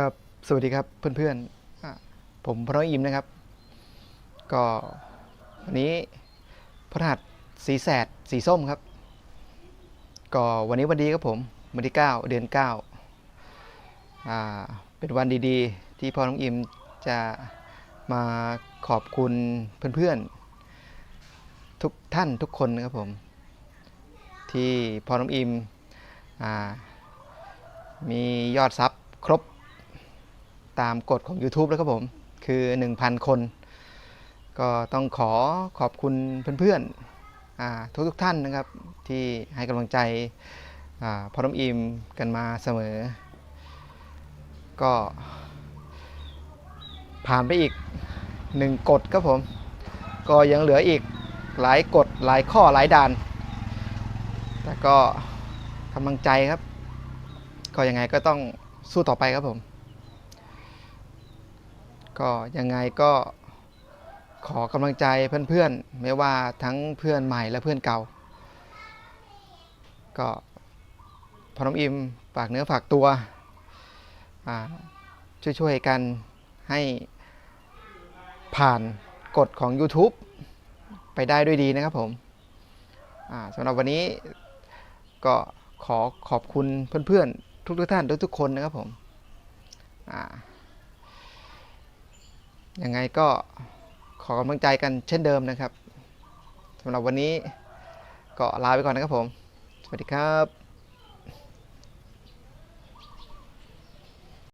ครับ สวัสดีครับเพื่อนๆอะผมพระน้อยอิมนะครับ ก็วันนี้พระหัสสีแสดสีส้มครับ ก็วันนี้วันดีครับผม วันที่ 9 เดือน9อ่าเป็นวันดีๆ ที่พ่อน้องอิมจะมาขอบคุณเพื่อนๆ ทุกท่านทุกคนนะครับผม ที่พ่อน้องอิมอ่ามียอดซับครบ ตามกฎของ YouTube แล้วครับผม คือ 1,000 คน ก็ต้องขอขอบคุณเพื่อนๆอ่าทุกๆท่านนะครับ ที่ให้กำลังใจอพอน้ำอิมกันมาเสมอ ก็ผ่านไปอีกหนึ่งกฎครับผม ก็ยังเหลืออีกหลายกฎหลายข้อหลายด่าน แต่ก็กำลังใจครับ ก็ยังไงก็ต้องสู้ต่อไปครับผม ก็ยังไงก็ขอกำลังใจเพื่อนๆ ไม่ว่าทั้งเพื่อนใหม่และเพื่อนเก่า ก็พอน้องอิมฝากเนื้อฝากตัวช่วยๆกันให้ผ่านกฎของ YouTube ไปได้ด้วยดีนะครับผมสำหรับวันนี้ก็ขอขอบคุณเพื่อนๆ ทุกๆท่านทุกๆคนนะครับผมอ่า ยังไงก็ขอกำลังใจกันเช่นเดิมนะครับสำหรับวันนี้ก็ลาไปก่อนนะครับผม สวัสดีครับ